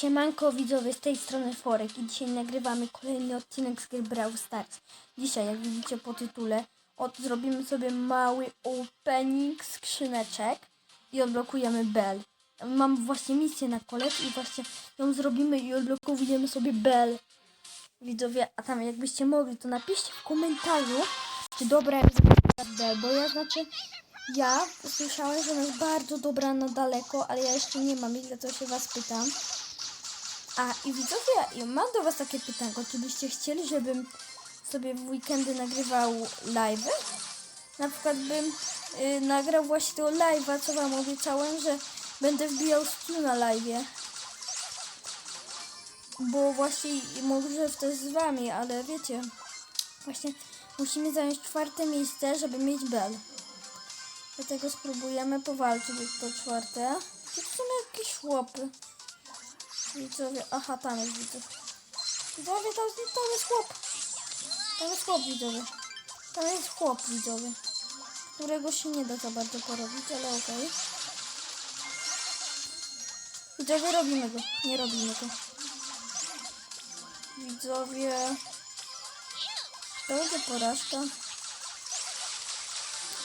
Siemanko widzowie, z tej strony Forek i dzisiaj nagrywamy kolejny odcinek z gry Brawl Stars. Dzisiaj, jak widzicie po tytule, od, zrobimy sobie mały opening skrzyneczek i odblokujemy Bell. Mam właśnie misję na kolec i właśnie ją zrobimy i odblokujemy sobie Bell. Widzowie, a tam jakbyście mogli, to napiszcie w komentarzu, czy dobra jest Bell, bo ja znaczy, ja słyszałem, że ona jest bardzo dobra na daleko, ale ja jeszcze nie mam i dlatego się was pytam. A i widzowie, mam do was takie pytanko, czy byście chcieli, żebym sobie w weekendy nagrywał live'y? Na przykład bym y, nagrał właśnie tego live'a, co wam obiecałem, że będę wbijał stu na live'ie. Bo właśnie może też z wami, ale wiecie, właśnie musimy zająć czwarte miejsce, żeby mieć bel. Dlatego spróbujemy powalczyć to czwarte. I to są jakieś chłopy. Widzowie, aha, tam jest widzowie. Widzowie, tam, tam jest chłop. Tam jest chłop, widzowie. Tam jest chłop, widzowie. Którego się nie da za bardzo porobić, ale okej. Widzowie, robimy go. Nie robimy go. Widzowie. To będzie porażka.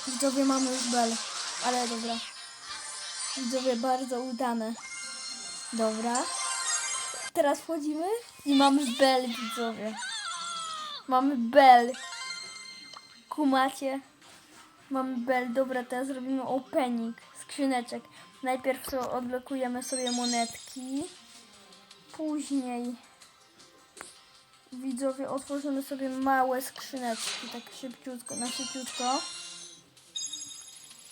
Widzowie, mamy już bel. Ale dobra. Widzowie, bardzo udane. Dobra. Teraz wchodzimy i mamy bel, widzowie. Mamy bel. Kumacie? Mamy bel. Dobra, teraz robimy opening skrzyneczek. Najpierw so odblokujemy sobie monetki. Później widzowie otworzymy sobie małe skrzyneczki, tak szybciutko, na szybciutko.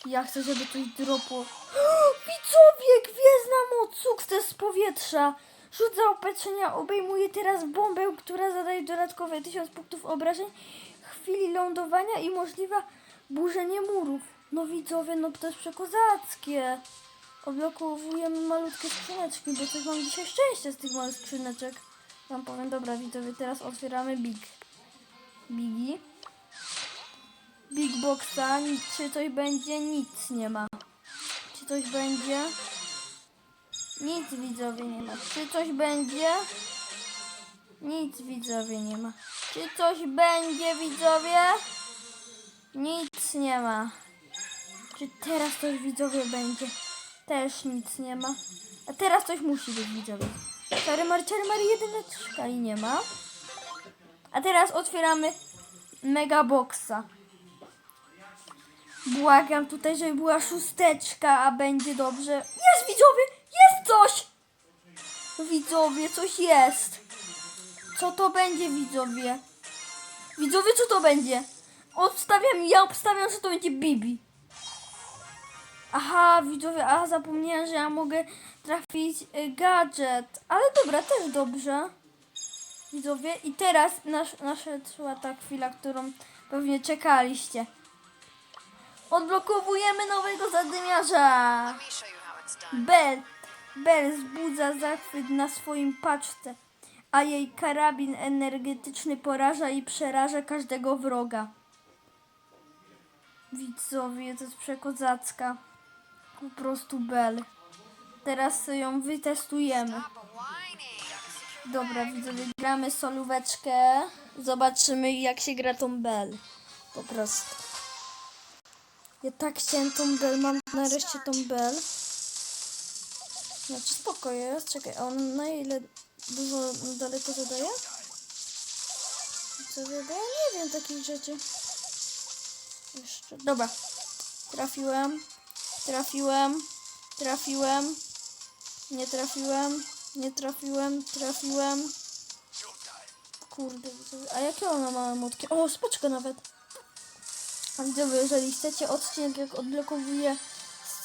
Ja chcę, żeby coś dropło. Widzowie, gwiezdna moc, sukces z powietrza. Rzut zaopatrzenia obejmuje teraz bombę, która zadaje dodatkowe 1000 punktów obrażeń w chwili lądowania i możliwe burzenie murów. No widzowie, no to jest przekozackie. Odblokowujemy malutkie skrzyneczki, bo coś mam dzisiaj szczęście z tych małych skrzyneczek. Wam powiem, dobra widzowie, teraz otwieramy Big. Bigi. Big Boxa, czy coś będzie? Nic nie ma. Czy coś będzie? Nic widzowie nie ma. Czy coś będzie? Nic widzowie nie ma. Czy coś będzie widzowie? Nic nie ma. Czy teraz coś widzowie będzie? Też nic nie ma. A teraz coś musi być widzowie. Czary Mary, Mary, jedyneczka i nie ma. A teraz otwieramy Mega Boxa. Błagam tutaj, żeby była szósteczka, a będzie dobrze. Jest widzowie! Jest coś! Widzowie, coś jest. Co to będzie, widzowie? Widzowie, co to będzie? Obstawiam, ja obstawiam, że to będzie Bibi. Aha, widzowie, a zapomniałem, że ja mogę trafić y, gadżet. Ale dobra, też dobrze. Widzowie, i teraz nasz, naszła ta chwila, którą pewnie czekaliście. Odblokowujemy nowego zadymiarza. Let Bell. Wzbudza zachwyt na swoim paczce, a jej karabin energetyczny poraża i przeraża każdego wroga. Widzowie, to jest przekozacka. Po prostu Bell. Teraz ją wytestujemy. Dobra, widzowie, gramy solóweczkę. Zobaczymy, jak się gra tą Bell. Po prostu. Ja tak chciałem tą Bell, mam nareszcie tą Bell. Znaczy spoko jest, czekaj, on na ile dużo daleko zadaje? Co ja nie wiem takich rzeczy. Jeszcze, dobra. Trafiłem, trafiłem, trafiłem, nie trafiłem, nie trafiłem, trafiłem. Kurde, a jakie ona ma emotki? O, spoczko nawet. A widzowie, jeżeli chcecie odcinek, jak odblokowuję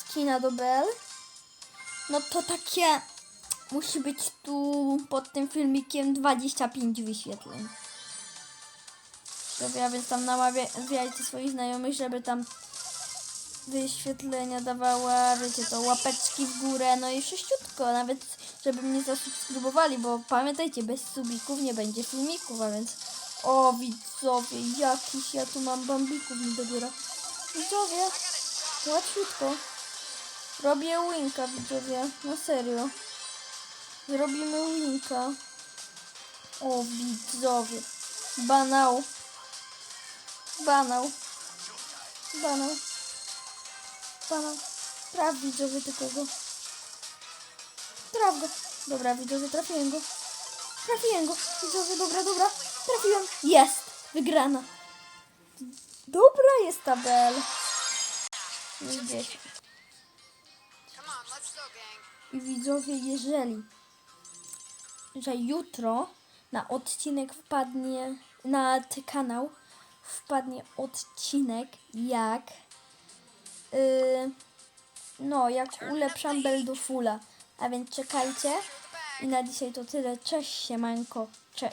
skina do Bell, no to takie musi być tu pod tym filmikiem 25 wyświetleń. Dobra, więc tam namawiajcie swoich znajomych, żeby tam wyświetlenia dawała, wiecie, to łapeczki w górę, no i sześciutko, nawet żeby mnie zasubskrybowali, bo pamiętajcie, bez subików nie będzie filmików, a więc o widzowie, jakiś ja tu mam bambików mi dobiera. Widzowie, łatwiutko. Robię winka, widzowie, na serio. Zrobimy linka. O, widzowie. Banał. Banał. Banał. Banał. Traf widzowie tylko go. Traf go. Dobra, widzowie, trafiłem go. Trafiłem go. Widzowie, dobra, dobra. Trafiłem. Jest. Wygrana. Dobra jest ta bel. Gdzieś. I widzowie, jeżeli że jutro na odcinek wpadnie, na ten kanał wpadnie odcinek jak yy, no, jak ulepszam fulla. A więc czekajcie. I na dzisiaj to tyle. Cześć, siemanko. Cześć.